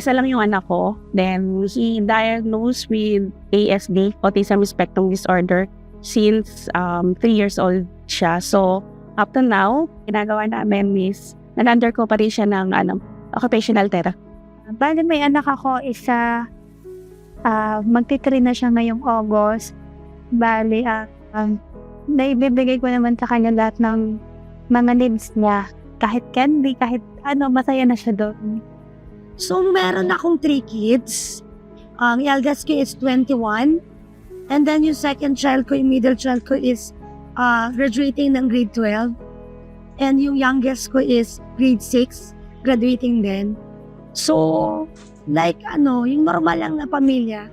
isa lang yung anak ko. Then, he diagnosed with ASD, Autism Spectrum Disorder, since um, three years old siya. So, up to now, ginagawa namin is, nan-undergo pa rin siya ng ano, occupational therapy. Bali may anak ako, isa, ah magtitrain na siya ngayong August. Bali, ah, um, naibibigay ko naman sa kanya lahat ng mga needs niya. Kahit candy, kahit ano, masaya na siya doon. So, meron akong three kids. Ang eldest ko is 21. And then yung second child ko, yung middle child ko is uh, graduating ng grade 12. And yung youngest ko is grade 6, graduating din. So, like ano, yung normal lang na pamilya.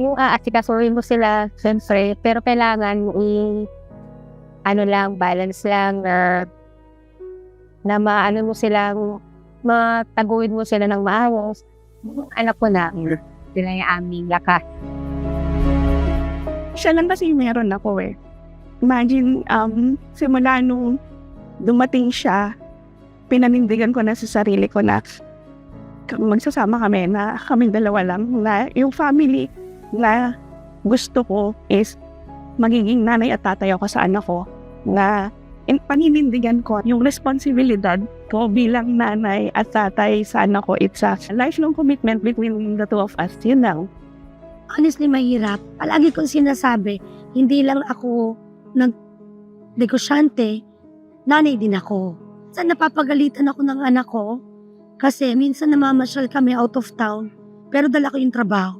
Yung aasikasuhin mo sila, siyempre, pero kailangan i ano lang, balance lang na na maano mo silang mataguin mo sila ng maayos. Anak ko na, sila yung aming lakas. Siya lang kasi meron ako eh. Imagine, um, simula nung dumating siya, pinanindigan ko na sa sarili ko na magsasama kami na kaming dalawa lang na yung family na gusto ko is magiging nanay at tatay ako sa anak ko na in, paninindigan ko yung responsibilidad ko bilang nanay at tatay sa anak ko. It's a lifelong commitment between the two of us. Yun lang. honestly mahirap. Palagi kong sinasabi, hindi lang ako nag negosyante, nanay din ako. Sa napapagalitan ako ng anak ko, kasi minsan namamasyal kami out of town, pero dala ko yung trabaho.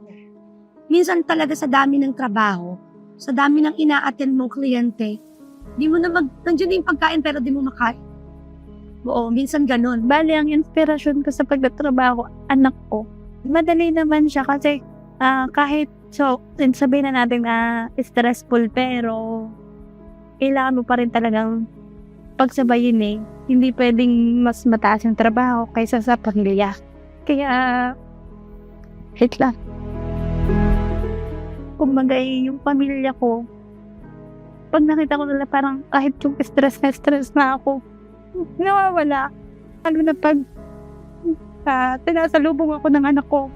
Minsan talaga sa dami ng trabaho, sa dami ng ina-attend mong kliyente, di mo na mag, nandiyan yung pagkain pero di mo makain. Oo, minsan ganun. Bali, ang inspirasyon ko sa pagtatrabaho, anak ko. Madali naman siya kasi ah, kahit, so, sabihin na natin na stressful pero kailangan mo pa rin talagang pagsabayin eh. Hindi pwedeng mas mataas yung trabaho kaysa sa pamilya. Kaya, hit lang. Kumbaga eh, yung pamilya ko, pag nakita ko nila parang kahit yung stress na stress na ako, nawawala. Lalo na pag uh, tinasalubong ako ng anak ko.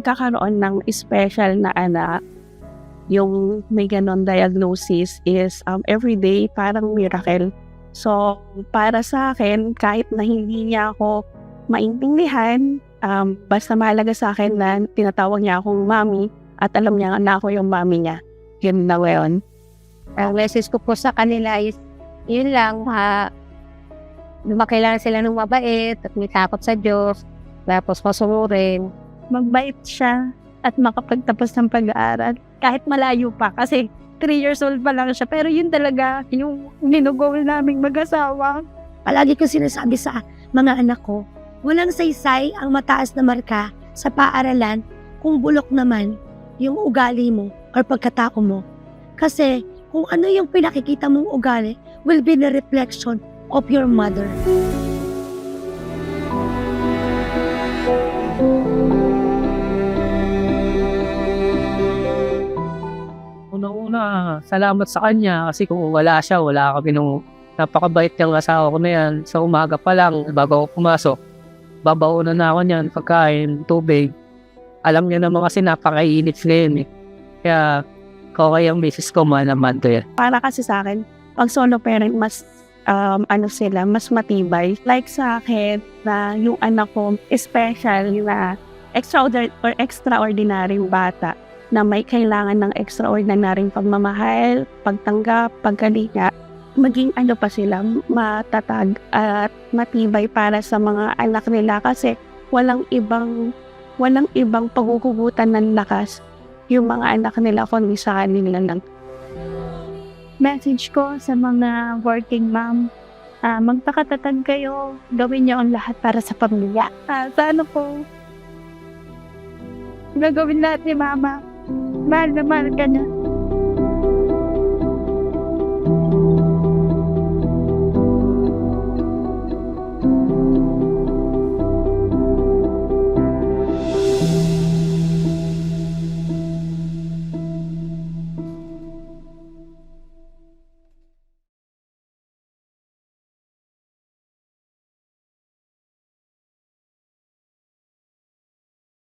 pagkakaroon ng special na anak, yung may ganon diagnosis is um, everyday parang miracle. So, para sa akin, kahit na hindi niya ako maintindihan, um, basta mahalaga sa akin na tinatawag niya akong mami at alam niya na ako yung mami niya. Yun na ngayon. Ang message ko po sa kanila is, yun lang, ha, lumaki lang sila ng mabait at may takot sa Diyos, tapos masunurin. Magbait siya at makapagtapos ng pag-aaral. Kahit malayo pa, kasi 3 years old pa lang siya. Pero yun talaga, yung ginugol naming mag-asawa. Palagi ko sinasabi sa mga anak ko, walang saysay ang mataas na marka sa paaralan kung bulok naman yung ugali mo or pagkatao mo. Kasi kung ano yung pinakikita mong ugali will be the reflection of your mother. Unang-una, salamat sa kanya kasi kung wala siya, wala kami nung napakabait niyang asawa ko na yan. Sa umaga pa lang, bago ako pumasok, babaunan na ako niyan, pagkain, tubig. Alam niya naman kasi napakainit ngayon eh. Kaya, okay ang misis ko man naman to yan. Para kasi sa akin, pag solo parent, mas um, ano sila, mas matibay. Like sa akin, na yung anak ko, special na extraordinary or extraordinary bata na may kailangan ng extraordinary pagmamahal, pagtanggap, pagkalinga, maging ano pa sila, matatag at matibay para sa mga anak nila kasi walang ibang walang ibang paghuhugutan ng lakas yung mga anak nila kundi sa kanila lang. Message ko sa mga working mom, ah magpakatatag kayo, gawin niyo ang lahat para sa pamilya. Ah, sa ano po, gagawin lahat ni mama. Mahal na mahal ka niya.